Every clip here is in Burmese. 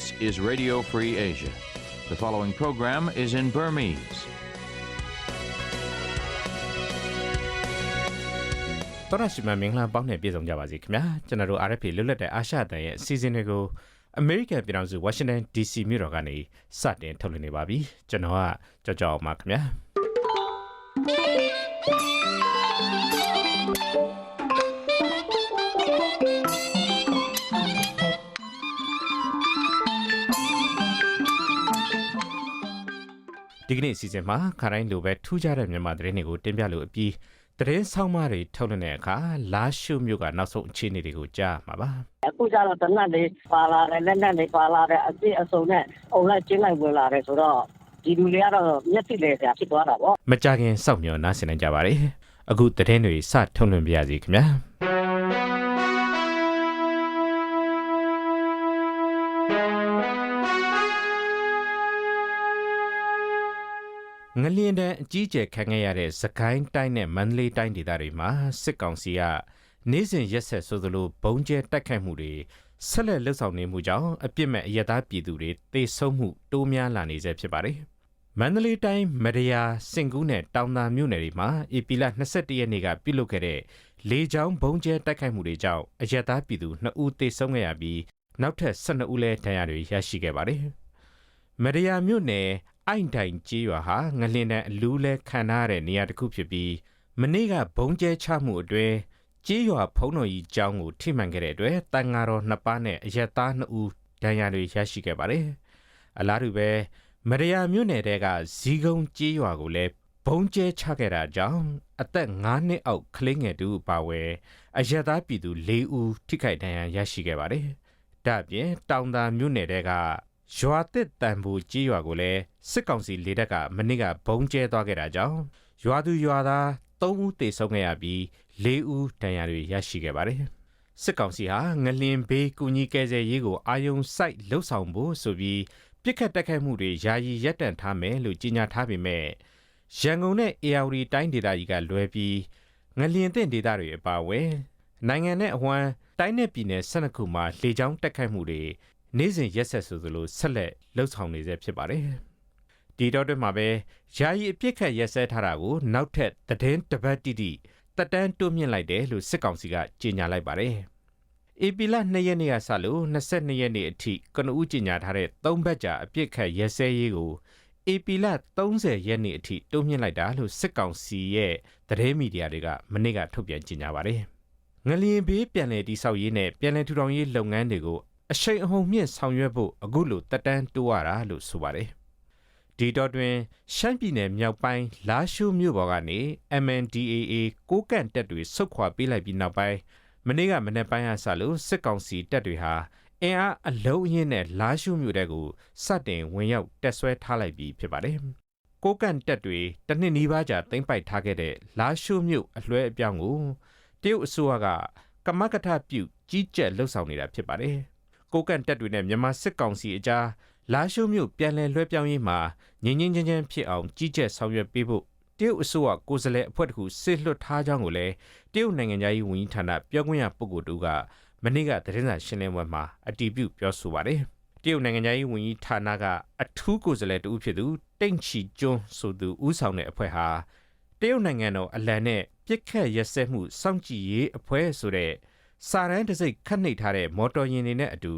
This is Radio Free Asia. The following program is in Burmese. တော်ရရှိမမင်္ဂလာပေါင်းနဲ့ပြည်ဆောင်ကြပါစေခင်ဗျာကျွန်တော်တို့ RFA လွတ်လပ်တဲ့အာရှတန်ရဲ့အစီအစဉ်တွေကိုအမေရိကန်ပြည်ထောင်စု Washington DC မြို့တော်ကနေစတင်ထုတ်လွှင့်နေပါပြီကျွန်တော်ကကြောက်ကြောက်အောင်ပါခင်ဗျာ ဒီကနေ့အစီအစဉ်မှာခါတိုင်းလိုပဲထူးခြားတဲ့မြန်မာသတင်းတွေကိုတင်ပြလို့အပြီးသတင်းဆောင်မတွေထုတ်လွှင့်တဲ့အခါလာရှုမြို့ကနောက်ဆုံးအခြေအနေတွေကိုကြားမှာပါအခုကျတော့တနတ်လေးပါလာတယ်လက်နက်လေးပါလာတယ်အစ်အစုံနဲ့အုံလိုက်ကျင်းလိုက်ဝင်လာတယ်ဆိုတော့ဒီလူတွေကတော့မျက်စိလဲဆရာဖြစ်သွားတာပေါ့မကြခင်စောင့်မျှော်နားဆင်နိုင်ကြပါရစေအခုသတင်းတွေစထုတ်လွှင့်ပြရစီခင်ဗျာ ငလျင်တဲ့အကြီးအကျယ်ခံခဲ့ရတဲ့သခိုင်းတိုင်းနဲ့မန္တလေးတိုင်းဒေသတွေမှာစစ်ကောင်စီကနေ့စဉ်ရက်ဆက်ဆိုသလိုဘုံကျဲတိုက်ခိုက်မှုတွေဆက်လက်လှုပ်ဆောင်နေမှုကြောင့်အပြစ်မဲ့အရသားပြည်သူတွေတေဆုံးမှုတိုးများလာနေဆဲဖြစ်ပါတယ်။မန္တလေးတိုင်းမရယာစင်ကူးနဲ့တောင်သာမြို့နယ်တွေမှာဧပြီလ22ရက်နေ့ကပြုလုပ်ခဲ့တဲ့လေကြောင်းဘုံကျဲတိုက်ခိုက်မှုတွေကြောင့်အရသားပြည်သူ2ဦးသေဆုံးခဲ့ရပြီးနောက်ထပ်12ဦးလည်းဒဏ်ရာတွေရရှိခဲ့ပါတယ်။မရယာမြို့နယ် အိုင်တိုင်ကြီးရွာဟာငလင်တန်အလူးလဲခံထားရတဲ့နေရာတစ်ခုဖြစ်ပြီးမနေ့ကဘုံကျဲချမှုအတွင်းကြီးရွာဖုံးတော်ကြီးကျောင်းကိုထိမှန်ခဲ့တဲ့အတွက်တန်ဃာတော်နှစ်ပါးနဲ့အရက်သားနှစ်ဦးဒဏ်ရာတွေရရှိခဲ့ပါတယ်။အလားတူပဲမရယာမြို့နယ်တဲကဇီကုံကြီးရွာကိုလည်းဘုံကျဲချခဲ့တာကြောင့်အသက်9နှစ်အောက်ကလေးငယ်တူပါဝယ်အရက်သားပြည်သူ၄ဦးထိခိုက်ဒဏ်ရာရရှိခဲ့ပါတယ်။ဒါ့အပြင်တောင်သာမြို့နယ်တဲက ရွာတစ်တန်ဘူကြီးရွာကိုလည်းစစ်ကောင်စီလေတပ်ကမနေ့ကဘုံကျဲသွားခဲ့တာကြောင့်ရွာသူရွာသား3ဦးသေဆုံးခဲ့ရပြီး4ဦးဒဏ်ရာတွေရရှိခဲ့ပါတယ်စစ်ကောင်စီဟာငလင်ဘေးကူညီကယ်ဆယ်ရေးကိုအာယုံစိုက်လှုပ်ဆောင်ဖို့ဆိုပြီးပြစ်ခတ်တက်ခိုက်မှုတွေယာယီရပ်တန့်ထားမယ်လို့ကြေညာထားပေမဲ့ရန်ကုန်နဲ့ AR တိုင်းဒေသကြီးကလွဲပြီးငလျင်သင့်ဒေသတွေအပါအဝင်နိုင်ငံနဲ့အဝမ်းတိုင်းနယ်ပြည်နယ်12ခုမှာလေကြောင်းတက်ခိုက်မှုတွေ နေ့စဉ်ရက်ဆက်ဆိုသလိုဆက်လက်လှုပ်ဆောင်နေဆဲဖြစ်ပါတယ်။ဒီတော့တွင်မှာပဲယာယီအပြစ်ခတ်ရက်စဲထားတာကိုနောက်ထပ်သတင်းတပတ်တိတိတက်တန်းတိုးမြင့်လိုက်တယ်လို့စစ်ကောင်စီကကြေညာလိုက်ပါတယ်။ AP လ2ရက်နေ့ကစလို့22ရက်နေ့အထိကနဦးကြေညာထားတဲ့3ဘက်ကြာအပြစ်ခတ်ရက်စဲရေးကို AP လ30ရက်နေ့အထိတိုးမြင့်လိုက်တာလို့စစ်ကောင်စီရဲ့သတင်းမီဒီယာတွေကမနေ့ကထုတ်ပြန်ကြေညာပါတယ်။ငလျင်ဘေးပြန်လည်တိဆောက်ရေးနဲ့ပြန်လည်ထူထောင်ရေးလုပ်ငန်းတွေကို အရှိန်အဟုန်မြင့်ဆောင်ရွက်ဖို့အခုလိုတက်တန်းတိုးရတာလို့ဆိုပါတယ်။ဒီတော့တွင်ရှမ်းပြည်နယ်မြောက်ပိုင်းလာရှိုးမြို့ပေါ်ကနေ MNDAA ကိုကန့်တက်တွေဆုတ်ခွာပေးလိုက်ပြီးနောက်ပိုင်းမနေ့ကမနေ့ပိုင်းအဆလို့စစ်ကောင်စီတက်တွေဟာအင်အားအလုံးအင်းနဲ့လာရှိုးမြို့တဲကိုစတင်ဝင်ရောက်တက်ဆွဲထားလိုက်ပြီးဖြစ်ပါတယ်။ကိုကန့်တက်တွေတစ်နှစ်နီးပါးကြာသိမ်းပိုက်ထားခဲ့တဲ့လာရှိုးမြို့အလွဲအပြောင်းကိုတရုတ်အစိုးရကကမကထပြုကြီးကြပ်လှုပ်ဆောင်နေတာဖြစ်ပါတယ်။ ကိုကန့်တက်တွေနဲ့မြန်မာစစ်ကောင်စီအကြားလာရှိုးမြို့ပြန်လည်လွှဲပြောင်းရေးမှာငြင်းငင်းချင်းချင်းဖြစ်အောင်ကြီးကြပ်ဆောင်ရွက်ပေးဖို့တရုတ်အစိုးရကိုယ်စားလှယ်အဖွဲ့တစ်ခုစစ်လွှတ်ထားကြောင်းကိုလည်းတရုတ်နိုင်ငံသားရေးဝန်ကြီးဌာနပြောခွင့်ရပုဂ္ဂိုလ်တူကမနေ့ကသတင်းစာရှင်းလင်းပွဲမှာအတည်ပြုပြောဆိုပါတယ်။တရုတ်နိုင်ငံသားရေးဝန်ကြီးဌာနကအထူးကိုယ်စားလှယ်တူဖြစ်သူတိန့်ချီကျွန်းဆိုသူဦးဆောင်တဲ့အဖွဲ့ဟာတရုတ်နိုင်ငံတော်အလံနဲ့ပြစ်ခတ်ရက်စက်မှုစောင့်ကြည့်ရေးအဖွဲ့ဆိုတဲ့ စာရန်တစိတ်ခတ်နှိပ်ထားတဲ့မော်တော်ယာဉ်တွေနဲ့အတူ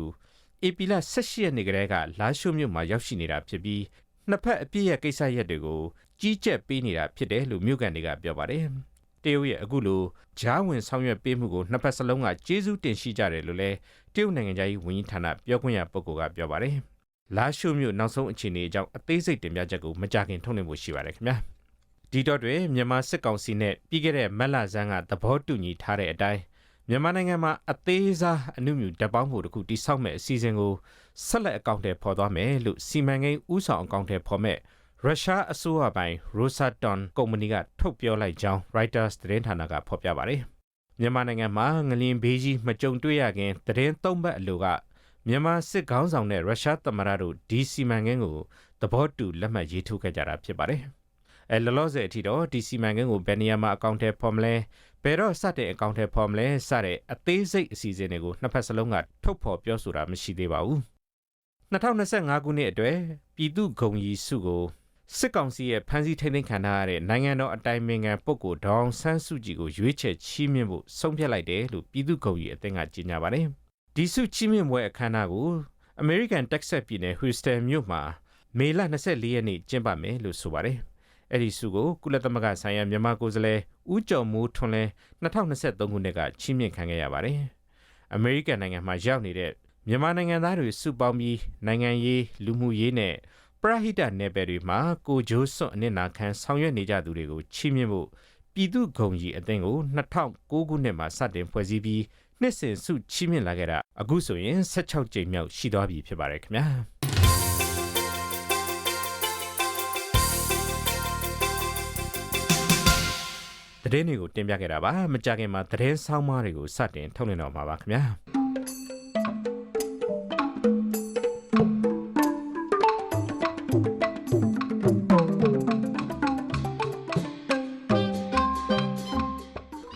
အေပီလာ18ရက်နေ့ကတည်းကလာရှိုးမြို့မှာရောက်ရှိနေတာဖြစ်ပြီးနှစ်ဖက်အပြည့်ရဲ့ကိစ္စရက်တွေကိုကြီးကြပ်ပေးနေတာဖြစ်တယ်လို့မြို့ကန်တွေကပြောပါတယ်။တရုတ်ရဲ့အခုလိုဂျားဝင်ဆောင်ရွက်ပေးမှုကိုနှစ်ဖက်စလုံးကကျေးဇူးတင်ရှိကြတယ်လို့လည်းတရုတ်နိုင်ငံသားရေးဝန်ကြီးဌာနပြောခွင့်ရပုဂ္ဂိုလ်ကပြောပါတယ်။လာရှိုးမြို့နောက်ဆုံးအခြေအနေအကြောင်းအသေးစိတ်တင်ပြချက်ကိုမကြခင်ထုတ်လွှင့်ဖို့ရှိပါတယ်ခင်ဗျာ။ဒီတော့တွင်မြန်မာစစ်ကောင်စီနဲ့ပြီးခဲ့တဲ့မက်လဆန်းကသဘောတူညီထားတဲ့အတိုင်း မြန်မာနိုင်ငံမှာအသေးစားအမှုမြူဓာတ်ပေါင်းဖို့တစ်ခုတိစောက်မဲ့အစီအစဉ်ကိုဆက်လက်အကောင့်ထဲပေါ်သွားမယ်လို့စီမံကိန်းဥဆောင်အကောင့်ထဲပေါ်မဲ့ရုရှားအစိုးရပိုင် Rosatom ကုမ္ပဏီကထုတ်ပြောလိုက်ကြောင်း Reuters သတင်းဌာနကဖော်ပြပါတယ်။မြန်မာနိုင်ငံမှာငလျင်ဘေးကြီးမကြုံတွေ့ရခင်သတင်းသုံးပတ်အလိုကမြန်မာစစ်ခေါင်းဆောင်တဲ့ရုရှားသမ္မတတို့ဒီစီမံကိန်းကိုသဘောတူလက်မှတ်ရေးထိုးခဲ့ကြတာဖြစ်ပါတယ်။ အဲလောလောဆယ်အထိတော့ဒီစီမံကိန်းကိုဘယ်နေရာမှာအကောင့်ထဲပေါ်မလဲဘယ်တော့စတဲ့အကောင့်ထဲပေါ်မလဲစတဲ့အသေးစိတ်အစီအစဉ်တွေကိုနှစ်ဖက်စလုံးကထုတ်ဖော်ပြောဆိုတာမရှိသေးပါဘူး2025ခုနှစ်အတွက်ပြည်သူ့ဂုံရီစုကိုစစ်ကောင်စီရဲ့ဖမ်းဆီးထိန်းသိမ်းခံထားရတဲ့နိုင်ငံတော်အတိုင်ပင်ခံပုဂ္ဂိုလ်ဒေါအောင်ဆန်းစုကြည်ကိုရွေးချယ်ချီးမြှင့်ဖို့ဆုံးဖြတ်လိုက်တယ်လို့ပြည်သူ့ဂုံရီအသင်းကကြေညာပါတယ်။ဒီစုချီးမြှင့်ပွဲအခမ်းအနားကို American Texas ပြည်နယ် Houston မြို့မှာမေလ24ရက်နေ့ကျင်းပမယ်လို့ဆိုပါတယ်။ အဲ့ဒီစုကိုကုလသမဂ္ဂဆိုင်ရာမြန်မာကိုယ်စားလှယ်ဦးကျော်မိုးထွန်းလဲ2023ခုနှစ်ကချီးမြှင့်ခံခဲ့ရပါတယ်။ American နိုင်ငံမှာရောက်နေတဲ့မြန်မာနိုင်ငံသားတွေစုပေါင်းပြီးနိုင်ငံရေးလူမှုရေးနဲ့ပရဟိတနယ်ပယ်တွေမှာကိုဂျိုးစွန့်အနစ်နာခံဆောင်ရွက်နေကြသူတွေကိုချီးမြှင့်ဖို့ပြည်သူ့ဂုံကြီးအသင်းကို2009ခုနှစ်မှာစတင်ဖွဲ့စည်းပြီးနှစ်စဉ်စုချီးမြှင့်လာခဲ့တာအခုဆိုရင်16ကြိမ်မြောက်ရှိသွားပြီဖြစ်ပါတယ်ခင်ဗျာ သတင်းတွေကိုတင်ပြခဲ့တာပါမကြခင်မှာသတင်းဆောင်မတွေကိုစတင်ထုတ်လွှင့်တော့မှာပါခင်ဗျာ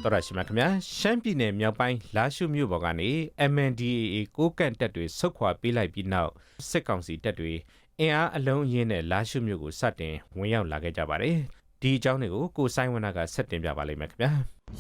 တော်ရရှိမြခင်ဗျာရှမ်းပြည်နယ်မြောက်ပိုင်းလာရှုမြို့ပေါ်ကနေ MNDAA ကိုကန့်တက်တွေဆုတ်ခွာပေးလိုက်ပြီးနောက်စစ်ကောင်စီတပ်တွေအင်အားအလုံးအရင်းနဲ့လာရှုမြို့ကိုစတင်ဝင်ရောက်လာခဲ့ကြပါတယ် ဒီအကြောင်းတွေကိုကိုဆိုင်ဝနာကဆက်တင်ပြပါလိမ့်မယ်ခင်ဗျာ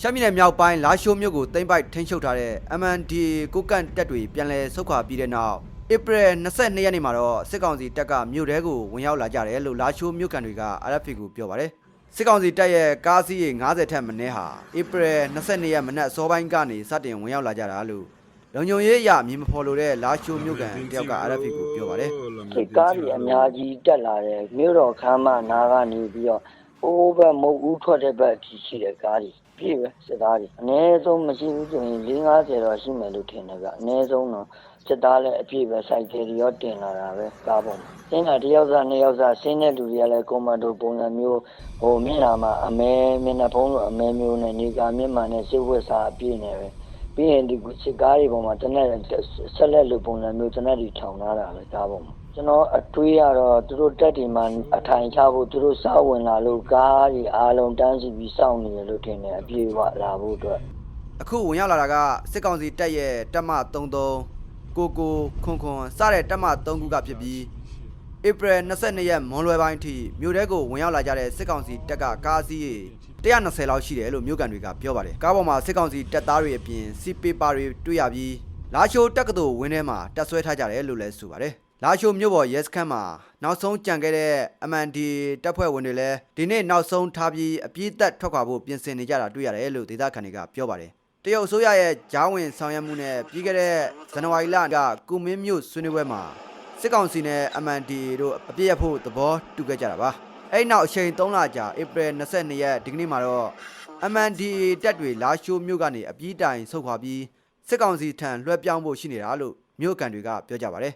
ရှမ်းပြည်နယ်မြောက်ပိုင်းလာရှိုးမြို့ကိုသိမ်းပိုက်ထိန်းချုပ်ထားတဲ့ MNDA ကိုကန့်တက်တွေပြန်လည်ဆုတ်ခွာပြီးတဲ့နောက်ဧပြီ22ရက်နေ့မှာတော့စစ်ကောင်စီတပ်ကမြို့ထဲကိုဝင်ရောက်လာကြတယ်လို့လာရှိုးမြို့ကန်တွေက RFA ကိုပြောပါတယ်စစ်ကောင်စီတပ်ရဲ့ကားစီးရေ90ထက်မနည်းဟာဧပြီ22ရက်မနက်စောပိုင်းကနေစတင်ဝင်ရောက်လာကြတာလို့လုံခြုံရေးအရမြင်မဖော်လို့တဲ့လာရှိုးမြို့ကန်တယောက်က RFA ကိုပြောပါတယ်စစ်ကားတွေအများကြီးတက်လာတယ်မြို့တော်ခမ်းမနာကနေပြီးတော့ အိုးဘက်မုတ်ဦးထွက်တဲ့ဘက်အထိရှိတဲ့ကားတွေပြည့်ပဲစစ်သားတွေအနည်းဆုံးမရှိဘူးဆိုရင်50တော့ရှိမယ်လို့ထင်တယ်ကအနည်းဆုံးတော့စစ်သားလည်းအပြည့်ပဲစိုက်ကယ်တွေရောတင်လာတာပဲကားပေါ်မှာစင်းတာတစ်ယောက်စားနှစ်ယောက်စားဆင်းတဲ့လူတွေကလည်းကွန်မန်ဒိုပုံစံမျိုးဟိုမျက်နှာမှာအမဲမျက်နှာဖုံးလိုအမဲမျိုးနဲ့နေကာမျက်မှန်နဲ့စစ်ဝတ်စားအပြည့်နဲ့ပဲပြီးရင်ဒီစစ်ကားတွေပေါ်မှာတနက်ဆက်လက်လိုပုံစံမျိုးတနက်တွေထောင်ထားတာပဲကားပေါ်မှာ ကျွန်တော်အတွေးရတော့သူတို့တက်ဒီမှာအထိုင်ချဖို့သူတို့စောက်ဝင်လာလို့ကားကြီးအားလုံးတန်းစီပြီးစောင့်နေရလို့ထင်တယ်အပြေဝလာဖို့အတွက်အခုဝင်ရောက်လာတာကစစ်ကောင်စီတပ်ရဲ့တပ်မ33ကိုကိုခွန်ခွန်စတဲ့တပ်မ3ခုကဖြစ်ပြီးဧပြီ22ရက်မွန်လွယ်ပိုင်းအထိမြို့ထဲကိုဝင်ရောက်လာကြတဲ့စစ်ကောင်စီတပ်ကကားစီးရေ120လောက်ရှိတယ်လို့မြို့ကန်တွေကပြောပါတယ်ကားပေါ်မှာစစ်ကောင်စီတပ်သားတွေအပြင်စီပေပါတွေတွေ့ရပြီးလာရှိုးတက္ကသိုလ်ဝင်းထဲမှာတပ်ဆွဲထားကြတယ်လို့လည်းဆိုပါတယ် လာရှိုးမြို့ပေါ်ရဲစခန်းမှာနောက်ဆုံးကြံခဲ့တဲ့ MND တပ်ဖွဲ့ဝင်တွေလည်းဒီနေ့နောက်ဆုံးထားပြီးအပြည့်သက်ထွက်ခွာဖို့ပြင်ဆင်နေကြတာတွေ့ရတယ်လို့ဒေသခံတွေကပြောပါတယ်တရုတ်အစိုးရရဲ့ဂျားဝင်ဆောင်ရွက်မှုနဲ့ပြီးခဲ့တဲ့ဇန်နဝါရီလကကုမင်းမြို့ဆွေးနွေးပွဲမှာစစ်ကောင်စီနဲ့ MND တို့အပြည့်ရဖို့သဘောတူခဲ့ကြတာပါအဲ့ဒီနောက်အချိန်3လကြာဧပြီ22ရက်ဒီကနေ့မှာတော့ MND တပ်တွေလာရှိုးမြို့ကနေအပြည့်တိုင်ဆုတ်ခွာပြီးစစ်ကောင်စီထံလွှဲပြောင်းဖို့ရှိနေတာလို့မြို့ကန်တွေကပြောကြပါတယ်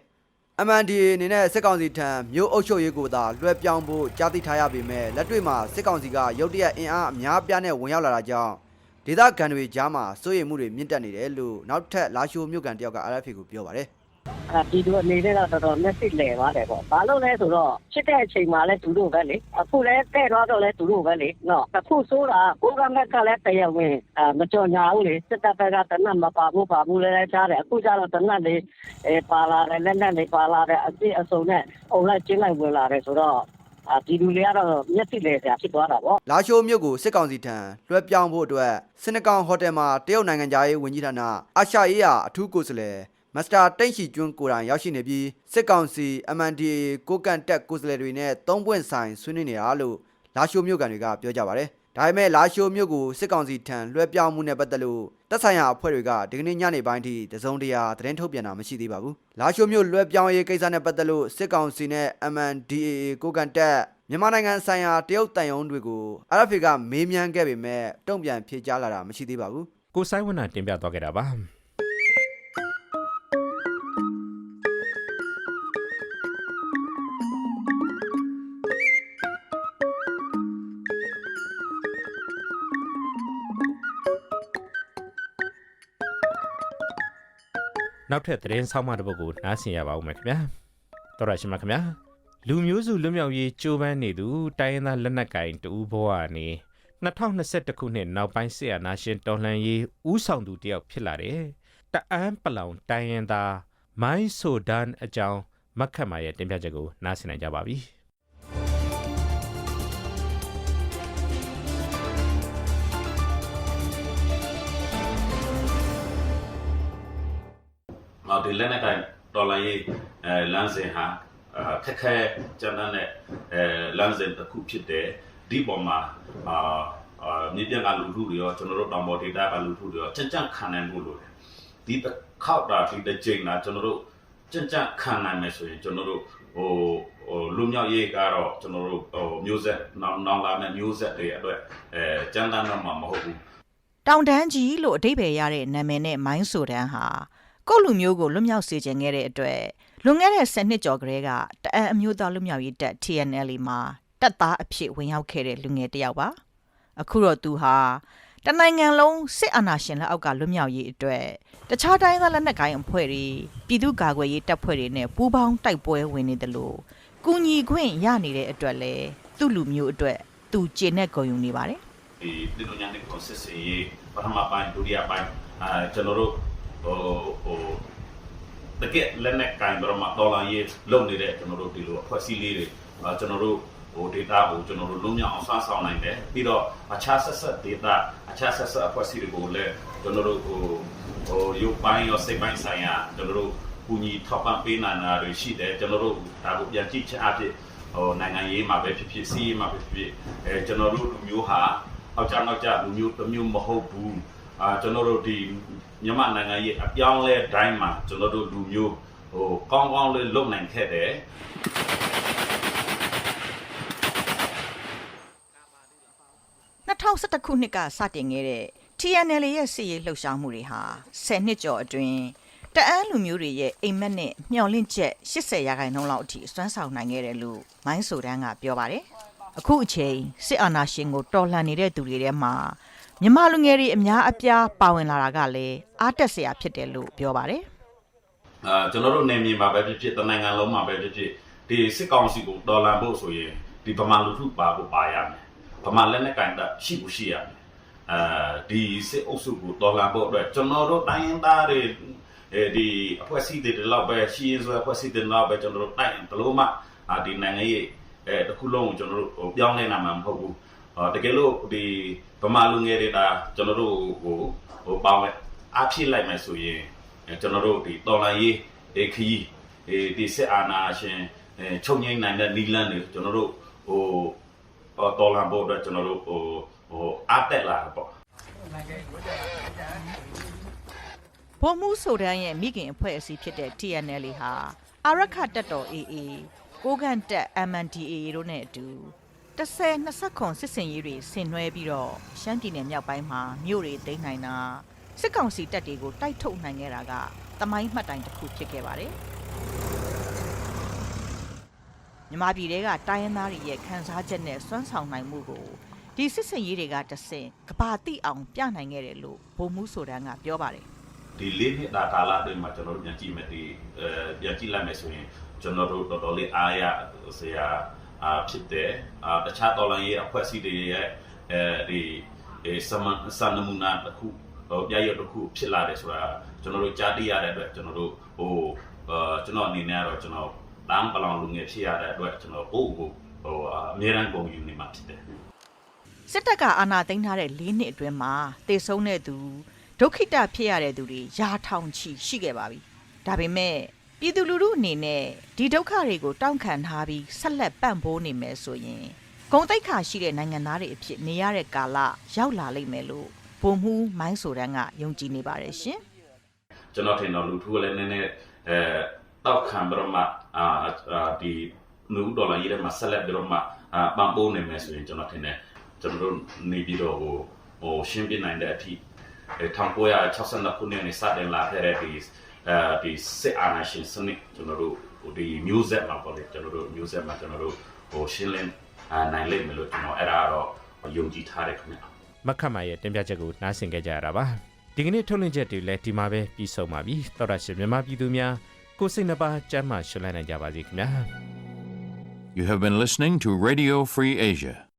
MNDA အနေနဲ့စစ်ကောင်စီထံမြို့အုပ်ချုပ်ရေးကိုသာလွှဲပြောင်းဖို့ကြားသိထားရပေမဲ့လက်တွေ့မှာစစ်ကောင်စီကရုတ်တရက်အင်အားအများပြားနဲ့ဝင်ရောက်လာတာကြောင့်ဒေသခံတွေကြားမှာစိုးရိမ်မှုတွေမြင့်တက်နေတယ်လို့နောက်ထပ်လာရှိုးမြို့ကန်တယောက်က RFA ကိုပြောပါတယ် အဲဒီလိုအနေနဲ့တော့တော်တော်မျက်စိလဲသွားတယ်ပေါ့။ဘာလို့လဲဆိုတော့ချစ်တဲ့အချိန်မှာလဲသူတို့ပဲလေ။အခုလဲတဲ့တော့တော့လဲသူတို့ပဲလေ။နော်။အခုဆိုးတာကိုကမက်ကလည်း တရားဝင်အာမကြော်ညာဘူးလေ။စစ်တပ်ဘက်ကတနတ်မပါဘူးပါဘူးလဲလဲကြားတယ်။အခုကျတော့တနတ်လေးအဲပါလာတယ် လက်နက်လေးပါလာတယ်အစ်အစုံနဲ့ အုံလိုက်ကျင်းလိုက် ဝင်လာတယ်ဆိုတော့အာဒီလူတွေကတော့ မျက်စိလဲစရာ ဖြစ်သွားတာပေါ့ လာရှိုးမြို့ကို စစ်ကောင်စီထံ လွှဲပြောင်းဖို့အတွက်စင်နကောင်ဟိုတယ်မှာ တရုတ်နိုင်ငံသားရေးဝန်ကြီးဌာန အာရှရေးရာ အထူးကိုယ်စားလှယ် မစ္စတာတိန့်ရှိကျွန်းကိုယ်တိုင်ရောက်ရှိနေပြီးစစ်ကောင်စီ MNDA ကိုကန်တက်ကိုယ်စားလှယ်တွေနဲ့သုံးပွင့်ဆိုင်ဆွေးနွေးနေတာလို့လာရှိုးမြို့ကန်တွေကပြောကြပါတယ်။ဒါပေမဲ့လာရှိုးမြို့ကိုစစ်ကောင်စီထံလွှဲပြောင်းမှုနဲ့ပတ်သက်လို့တပ်ဆိုင်ရာအဖွဲ့တွေကဒီကနေ့ညနေပိုင်းထိတစုံတရာသတင်းထုတ်ပြန်တာမရှိသေးပါဘူး။လာရှိုးမြို့လွှဲပြောင်းရေးကိစ္စနဲ့ပတ်သက်လို့စစ်ကောင်စီနဲ့ MNDA ကိုကန်တက်မြန်မာနိုင်ငံဆိုင်ရာတရုတ်တန်ယုံတွေကို RFA ကမေးမြန်းခဲ့ပေမဲ့တုံ့ပြန်ဖြေကြားလာတာမရှိသေးပါဘူး။ကိုဆိုင်ဝနာတင်ပြသွားခဲ့တာပါ နောက်ထပ်သတင်းဆောင်မတစ်ပုဒ်ကိုနားဆင်ရပါဦးမယ်ခင်ဗျာတော်ရရှိမှာခင်ဗျာလူမျိုးစုလွတ်မြောက်ရေးကြိုးပမ်းနေသူတိုင်းရင်းသားလက်နက်ကိုင်တူဘဝကနေ2021ခုနှစ်နောက်ပိုင်းဆီယနာရှင်တော်လှန်ရေးဥဆောင်သူတယောက်ဖြစ်လာတယ်တအန်းပလောင်တိုင်းရင်းသားမိုင်းဆိုဒန်အကြောင်းမက်ခတ်မာရဲ့တင်ပြချက်ကိုနားဆင်နိုင်ကြပါပြီ အော်ဒီလက်နဲ့ကင်ဒေါ်လာရေးအဲလမ်းစဉ်ဟာအာခက်ခဲကျန်တဲ့အဲလမ်းစဉ်တစ်ခုဖြစ်တယ်ဒီပေါ်မှာအာအာမြေပြန့်ကလူထုတွေရောကျွန်တော်တို့တောင်ပေါ်ဒေတာကလူထုတွေရောကြံ့ကြံ့ခံနိုင်မှုလို့တယ်ဒီတစ်ခေါက်တာဒီတစ်ချိန်တာကျွန်တော်တို့ကြံ့ကြံ့ခံနိုင်မယ်ဆိုရင်ကျွန်တော်တို့ဟိုဟိုလူမျိုးရေးကတော့ကျွန်တော်တို့ဟိုမျိုးဆက်နောင်နောင်လာမယ့်မျိုးဆက်တွေအတွက်အဲကြမ်းတမ်းတော့မှာမဟုတ်ဘူးတောင်တန်းကြီးလို့အဓိပ္ပာယ်ရတဲ့နာမည်နဲ့မိုင်းဆိုတန်းဟာ ကိုယ့်လူမျိုးကိုလွတ်မြောက်စေခြင်းခဲ့တဲ့အတွက်လွန်ခဲ့တဲ့10နှစ်ကျော်ကလေးကတအံအမျိုးသားလွတ်မြောက်ရေးတပ် TNL မှာတပ်သားအဖြစ်ဝင်ရောက်ခဲ့တဲ့လူငယ်တစ်ယောက်ပါအခုတော့သူဟာတနိုင်ငံလုံးစစ်အာဏာရှင်လက်အောက်ကလွတ်မြောက်ရေးအတွက်တခြားတိုင်းသားလက်နက်ကိုင်အဖွဲ့တွေပြည်သူ့ကာကွယ်ရေးတပ်ဖွဲ့တွေနဲ့ပူးပေါင်းတိုက်ပွဲဝင်နေတယ်လို့ကူညီခွင့်ရနေတဲ့အတွက်လဲသူ့လူမျိုးအတွက်သူကျေနပ်ဂုဏ်ယူနေပါတယ်ဒီဒီလိုညာနေ process ရေးပထမပိုင်းဒုတိယပိုင်းအာကျွန်တော်တို့ ဟိုဟိုတကယ်လက်နဲ့ကန်တော့မှဒေါ်လာရေးလုံနေတဲ့ကျွန်တော်တို့ဒီလိုအဖွဲ့အစည်းလေးတွေအာကျွန်တော်တို့ဟို data ကိုကျွန်တော်တို့လုံးဝအောင်ဆွမ်းဆောင်နိုင်တယ်ပြီးတော့အခြားဆက်ဆက် data အခြားဆက်ဆက်အဖွဲ့အစည်းတွေကိုလည်းကျွန်တော်တို့ဟိုဟိုရုပ်ပိုင်းရောစိတ်ပိုင်းဆိုင်ရာကျွန်တော်တို့ကူညီထောက်ပံ့ပေးနိုင်တာတွေရှိတယ်ကျွန်တော်တို့ဒါကိုပြန်ကြည့်ချအဖြစ်ဟိုနိုင်ငံရေးမှာပဲဖြစ်ဖြစ်စီးရေးမှာပဲဖြစ်ဖြစ်အဲကျွန်တော်တို့လူမျိုးဟာအောက်ကြနောက်ကြလူမျိုးတစ်မျိုးမဟုတ်ဘူး အာကျွန်တော်တို့ဒီမြန်မာနိုင်ငံရဲ့အပြောင်းလဲတိုင်းမှာကျွန်တော်တို့လူမျိုးဟိုကောင်းကောင်းလေးလုပ်နိုင်ခဲ့တယ်2011ခုနှစ်ကစတင်ခဲ့တဲ့ TNL ရဲ့စစ်ရေးလှုပ်ရှားမှုတွေဟာ10နှစ်ကျော်အတွင်းတအန်းလူမျိုးတွေရဲ့အိမ်မက်နဲ့မျှော်လင့်ချက်80ရာခိုင်နှုန်းလောက်အထိစွမ်းဆောင်နိုင်ခဲ့တယ်လို့မိုင်းဆိုတန်းကပြောပါတယ်။အခုအချိန်စစ်အာဏာရှင်ကိုတော်လှန်နေတဲ့သူတွေထဲမှာ မြန်မာလူငယ်တွေအများအပြားပါဝင်လာတာကလည်းအားတက်စရာဖြစ်တယ်လို့ပြောပါတယ်အာကျွန်တော်တို့နေမြေမှာပဲဖြစ်ဖြစ်တနိုင်ငံလုံးမှာပဲဖြစ်ဖြစ်ဒီစစ်ကောင်စီကိုတော်လှန်ဖို့ဆိုရင်ဒီဗမာလူထုပါဖို့ပါရမယ်ဗမာလက်နက်ကင်တာရှိဖို့ရှိရမယ်အာဒီစစ်အုပ်စုကိုတော်လှန်ဖို့အတွက်ကျွန်တော်တို့တိုင်းရင်းသားတွေအဲဒီအဖွဲ့အစည်းတွေလောက်ပဲရှိရင်ဆိုအဖွဲ့အစည်းတွေလောက်ပဲကျွန်တော်တို့တိုင်းဘလို့မှအာဒီနိုင်ငံရေးအဲတစ်ခုလုံးကိုကျွန်တော်တို့ဟိုပြောင်းလဲနိုင်မှာမဟုတ်ဘူးအော် တကယ်လို့ဒီဗမာလူငယ်တွေဒါကျွန်တော်တို့ဟိုဟိုပေါင်းလဲအားဖြည့်လိုက်မယ်ဆိုရင်အဲကျွန်တော်တို့ဒီတော်လိုင်းရေးဒီခရီးဒီစစ်အာဏာရှင်အဲချုပ်ငိမ့်နိုင်တဲ့နီလန်းတွေကျွန်တော်တို့ဟိုဟောတော်လန်ဖို့အတွက်ကျွန်တော်တို့ဟိုဟိုအားတက်လာတာပေါ့။ဗိုလ်မှူးဆိုတန်းရဲ့မိခင်အဖွဲ့အစည်းဖြစ်တဲ့ TNL ဟာအာရခတက်တော် AA ကိုကန့်တက် MNDAA တို့နဲ့အတူ 10 20ခွန်စစ်စင်ရေးတွေဆင်နွှဲပြီးတော့ရှမ်းပြည်နယ်မြောက်ပိုင်းမှာမြို့တွေသိမ်းနိုင်တာစစ်ကောင်စီတပ်တွေကိုတိုက်ထုတ်နိုင်ခဲ့တာကတမိုင်းမှတ်တိုင်တစ်ခုဖြစ်ခဲ့ပါတယ်။မြမပြည်တွေကတိုင်းရင်းသားတွေရဲ့ခံစားချက်နဲ့စွမ်းဆောင်နိုင်မှုကိုဒီစစ်စင်ရေးတွေကတဆင့်ကဘာတိအောင်ပြနိုင်ခဲ့တယ်လို့ဗိုလ်မှူးဆိုတန်းကပြောပါတယ်ဒီလေးနှစ်တာကာလအတွင်းမှာကျွန်တော်တို့ပြန်ကြည့်မယ်ဒီအဲပြန်ကြည့်လိုက်မယ်ဆိုရင်ကျွန်တော်တို့တော်တော်လေးအားရစရာ အာဖြစ်တယ်အာတခြားတော်လိုင်းရေးအဖွဲ့အစည်းတွေရဲ့အဲဒီအဲစမန်စနမူနာတစ်ခုဟိုပြရတစ်ခုဖြစ်လာတယ်ဆိုတာကျွန်တော်တို့ကြားသိရတဲ့အတွက်ကျွန်တော်တို့ဟိုအာကျွန်တော်အနေနဲ့ကတော့ကျွန်တော်တန်းပလောင်လူငယ်ဖြစ်ရတဲ့အတွက်ကျွန်တော်ပို့ကိုဟိုအများရန်ပုံယူနေမှာဖြစ်တယ်စစ်တပ်ကအာဏာသိမ်းထားတဲ့၄နှစ်အတွင်းမှာတေဆုံးတဲ့သူဒုက္ခိတဖြစ်ရတဲ့သူတွေရာထောင်ချီရှိခဲ့ပါပြီ။ဒါပေမဲ့ ပြည်သူလူထုအနေနဲ့ဒီဒုက္ခတွေကိုတောင့်ခံထားပြီးဆက်လက်ပံ့ပိုးနေမယ်ဆိုရင်ဂုံတိတ်ခါရှိတဲ့နိုင်ငံသားတွေအဖြစ်နေရတဲ့ကာလရောက်လာလိမ့်မယ်လို့ဗိုလ်မှူးမိုင်းဆိုတန်းကယုံကြည်နေပါတယ်ရှင်။ကျွန်တော်ထင်တော့လူထုကလည်းနည်းနည်းအဲတောက်ခံပြီးတော့မှအာအာဒီနူဒေါ်လာရေးထဲမှာဆက်လက်ပြီးတော့မှအာပံ့ပိုးနေမယ်ဆိုရင်ကျွန်တော်ထင်တယ်ကျွန်တော်တို့နေပြီးတော့ဟိုဟိုရှင်းပြနိုင်တဲ့အထိအဲ1962ခုနှစ်နဲ့စတင်လာခဲ့တဲ့ဒီ အဲဒီစစ်အာဏာရှင်စနစ်ကျွန်တော်တို့ဟိုဒီ music မှာပေါ့လေကျွန်တော်တို့ music မှာကျွန်တော်တို့ဟိုရှင်းလင်းအာနိုင်လိမ့်မယ်လို့ကျွန်တော်အဲ့ဒါတော့ယုံကြည်ထားတယ်ခင်ဗျာမက်ခတ်မာရဲ့တင်ပြချက်ကိုနားဆင်ကြကြရတာပါဒီကနေ့ထုတ်လွှင့်ချက်တွေလည်းဒီမှာပဲပြီးဆုံးပါပြီတော်ရရှိမြန်မာပြည်သူများကိုယ်စိတ်နှပါကျမ်းမာရှင်လန်းနိုင်ကြပါစေခင်ဗျာ You have been listening to Radio Free Asia.